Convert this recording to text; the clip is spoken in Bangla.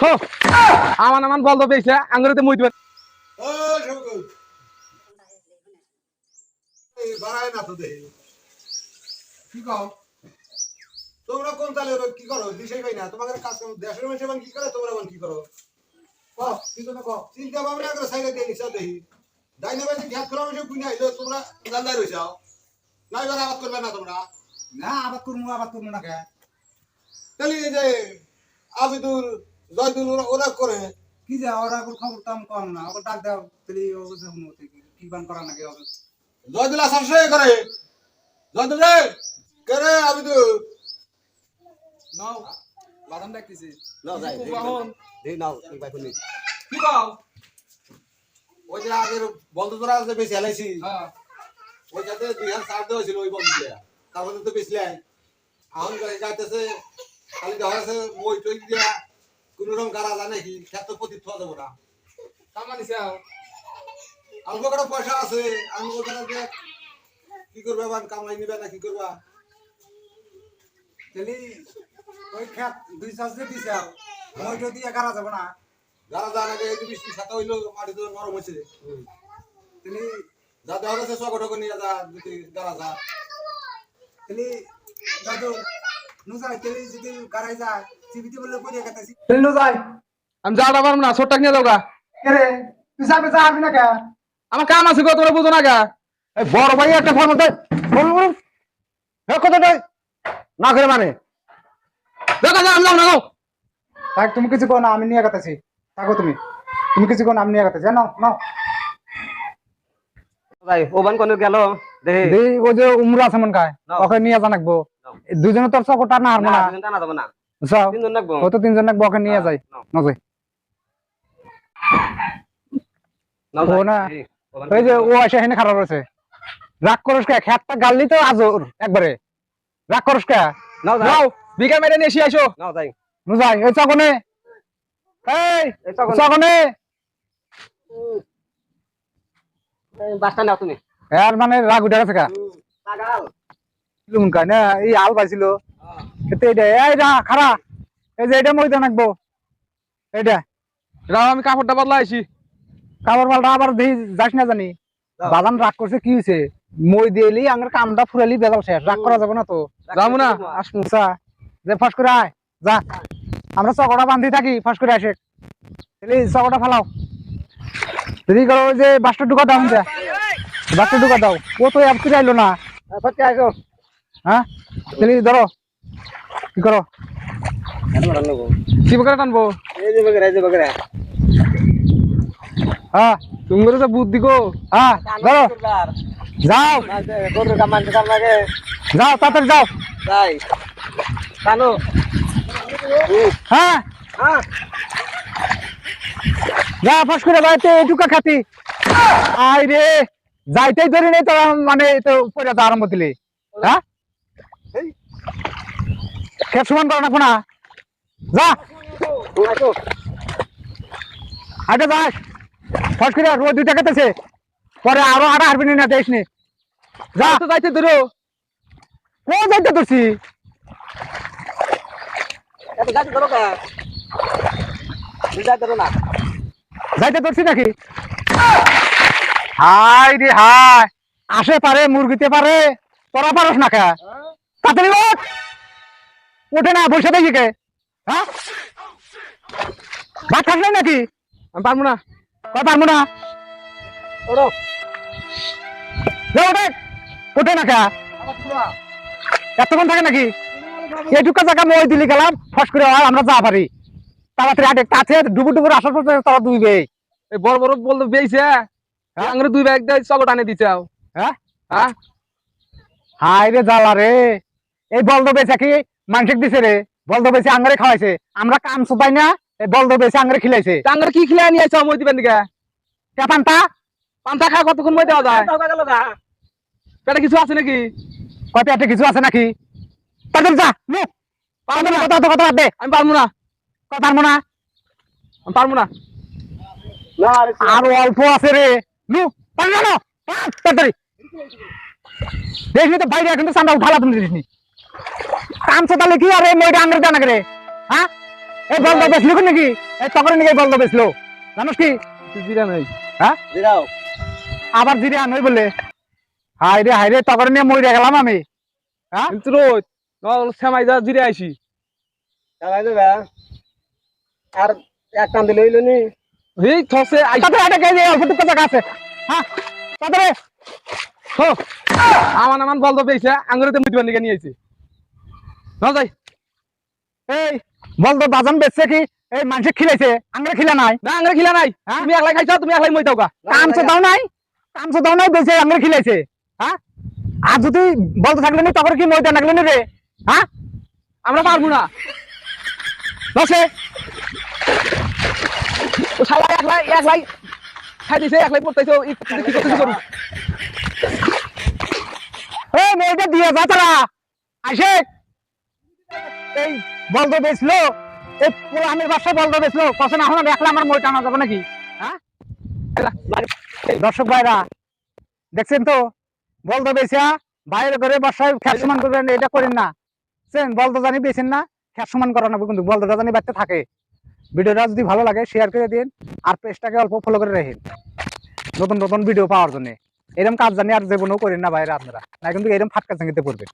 হো, আমান আমান বলতো পেয়েছে আঙ্গুরিতে মুই দিবেন। ও শঙ্কর এই বাড়ায় না তো দেহে কি কও? তোমরা কোন তালে কি করো? দিশাই পাই না? তোমাদের কাজ কাম দেশের মানুষ এখন কি করে তোমরা কি করো? চিন্তা ভাবনা করে সাইডে দিয়ে নিছা দেহি ডাইনে বাজে ঘাত করা মানুষ কুইনা আইলো তোমরা গান্দাই রইছাও না এবার আবাদ করবে না তোমরা? না আবাদ করব আবাদ করব না। কে তাহলে এই যে আবিদুর জয়দুল ওরা ওরা করে কি যা ওরা ওর খবর তো আমি কম না ওকে ডাক দাও তাহলে ও বুঝে মতো কি বান করা নাকি ওকে? জয়দুল আসাম সে করে জয়দুল রে কে রে আবিদুল নাও বাদাম দেখতেছি নাও যাই দেই নাও এই ভাই শুনি। কি কও ওই যে আগের বন্ধু তোরা যে বেশি হেলাইছি হ্যাঁ। ওই যাতে দুই হাজার চার দেওয়া ছিল ওই বন্ধুকে তার মধ্যে তো বেশি লাই এখন যাইতেছে খালি দেখা যাচ্ছে মই টই দিয়া কোনো রকম জানে কি ক্ষেত্র প্রতি থোয়া যাব না। কামানি চাও অল্প কটা পয়সা আছে আমি ওখানে কি করবে আবার কামাই নিবে না কি করবা? তাহলে ওই খেত দুই চাষ দিয়ে দিছে ওইটা দিয়ে গাড়া যাবে না। গাড়া যা লাগে এই বৃষ্টি সাথে হইল মাটি তো নরম হয়েছে তাহলে যা দেখা যাচ্ছে সকটকে নিয়ে যা যদি গাড়া যা। তাহলে দাদু আমি যাওয়াটা পারব না ছোট্টাক নিয়ে যাও গা। যা আমার কাম আছে গো তোরা বুঝো না গা। এই বড় ভাই একটা ফোন দে। ফোন করুন কত দে? না করে মানে। তুমি কিছু কো না আমি নিয়ে গেতেছি। থাকো তুমি। তুমি কিছু কো না আমি নিয়ে গেতেছি। নাও নাও। ভাই ওবান কোন গেল? দেই ও যে উমরা আছে মন কায়। ওকে নিয়ে জানাকবো দুজনে তোর চকটা না হারবো না। না টানা যাবে না। তিনজন তিনজন নিয়ে যাই। না যাই নাও ও না। ওই যে ও এসে এখানে খারাপ রয়েছে। রাগ করস কে? খেতটা গাললি তো আজর একবারে। রাগ করস কে? নাও যাও বিঘা মেরে নিয়ে এসে আসো। নাও যাই নু যাই এই চকনে এই চকনে বাসটা নাও তুমি। এর মানে রাগ উঠে গেছে কা? পাগাল। লুন কায় না এই আল পাইছিল এটা এই যা খারা এই যে এটা মইতে নাকবো এটা রাও আমি কাপড়টা বদলা আইছি। কাপড় পাল্টা আবার দেখি যাস না জানি। বাদান রাগ করছে কি হয়েছে মই দিয়েলি আঙ্গের কামটা ফুরালি বেজাল শেষ। রাগ করা যাবে না তো। যাব না। মুসা। যে ফাঁস করে আয়। যা। আমরা চকটা বান্ধি থাকি ফাঁস করে আসে। তাহলে চকটা ফালাও। যদি করো যে বাসটা ঢুকা দাও যা। বাসটা ঢুকা দাও। ও তো অ্যাপ করে আইলো না। আসো হ্যাঁ? তাহলে ধরো। কি করো? কি করে টানবো? হ্যাঁ তুমি তো বুদ্ধি গো। হ্যাঁ ধরো। যাও। যাও, তাড়াতাড়ি যাও। যাই টানো হ্যাঁ। হ্যাঁ যা, ফাঁস করে যাইতে এটুকা খাতি। আই রে। যাইতেই ধরে নেই তোরা মানে তো পরে আরম্ভ দিলি। হ্যাঁ? খেত সমান করা না কোনা যা। আসো হাটে যাস ফাঁস করে রোদ দুইটা খেতেছে। পরে আরও আটা হারবি না দেশ নি। যা। তো যাইতে ধরো ও যাইতে ধরছি কা? যাইতে ধরছি নাকি? হাই রে হাই আসে পারে মুরগিতে পারে। তোরা পারস না খা তাড়াতাড়ি ওঠ। ওঠে না বসে দেখি কে? হ্যাঁ? ভাত খাস নাই নাকি? আমি পারব না। কয় পারব না? ওঠে। ওঠে না খা এতক্ষণ থাকে নাকি? এইটুকু জায়গা মই দিলি গেলাম ফস করে হয় আমরা যা পারি। তাড়াতাড়ি আটে কাছে ডুবু ডুবুর আসার পর তারা দুইবে। এই বড় বড় বলতে বেইছে আঙ্গুরে দুই ব্যাগ দিয়ে চকট আনে দিছে হ্যাঁ? হ্যাঁ? হাই রে জ্বালা রে। এই বলদ বেচা কি মানসিক দিছে রে? বলদ বেচে আঙ্গারে খাওয়াইছে। আমরা কাম সুপাই না এই বলদ বেচে আঙ্গারে খিলাইছে। আঙ্গুরে কি খিলে নিয়ে আইছো মই দিবেন দিকে? কেপান্তা পান্তা? খা কতক্ষণ মই দেওয়া যায়? পেটে কিছু আছে নাকি? কত একটা কিছু আছে নাকি? তাদের যা নে। পাগল কথা তো কথা বাদ দে। আমি পারব না। কথা পারব না? আমি পারব না। না আর অল্প আছে রে। নু পারব না? পার, তাড়াতাড়ি। দেখিনি তো বাইরে এখন তো চান্দা উঠালা তুমি দেখিনি কাম চোতালে কি আরে মইটা আঙ্গারে জানা রে? হ্যাঁ? এই বলদ নাকি? এই তখন নাকি বলদ বেচলো। জানোস কি? জিরা নাই। দিরাও আবার জিরে আনই বলে। হাই রে হাই রে তখন নিয়ে মরে গেলাম আমি। কিন্তু রোজ নল সেমাই যা জিরে আইছি। চালাই দেবে আর এক টান দিলে হইল নি। এই থসে আইছি। একটা কেজি অল্প টুকু জায়গা আছে? হ্যাঁ? তাদের হো। আমান আমান বলদ আঙ্গুরেতে মুতি বানিয়ে নিয়ে আইছে। না যাই এই বলদ বাজান বেচছে কি এই মানুষে খিলাইছে আমরা খিলা নাই না আঙ্গুরে খিলা নাই তুমি একলাই খাইছো তুমি একলাই মই দাও কামছে দাও নাই কামছে দাও নাই বেচে আমরা খিলাইছে হ্যাঁ আর যদি বলতে থাকলে নি তখন কি মইদা লাগলে নি রে হ্যাঁ আমরা পারব না দশে ও শালা একলাই একলাই খাই দিছে একলাই পড়তেছো কি করতেছো করু এই মেয়েটা দিয়ে যা তারা আসে এই বলদ বেচলো? এই পুরো আমের বাসা বলদ বেচলো? কত না হলো দেখলে আমার মই টানা যাবে নাকি? হ্যাঁ? দর্শক ভাইরা, দেখছেন তো? বলদ বেচা, বাইরে করে বাসায় খ্যাত সমান করবেন, এটা করেন না। বুঝছেন বলদ জানি বেছেন না, খ্যাত সমান নেব কিন্তু বলদটা জানি বাড়তে থাকে। ভিডিওটা যদি ভালো লাগে শেয়ার করে দিন, আর পেজটাকে অল্প ফলো করে রাখেন। নতুন নতুন ভিডিও পাওয়ার জন্য। এরকম কাজ জানি আর জীবনেও করেন না বাইরে আপনারা। না, কিন্তু এরকম ফাটকা চাঙ্গিতে পড়বেন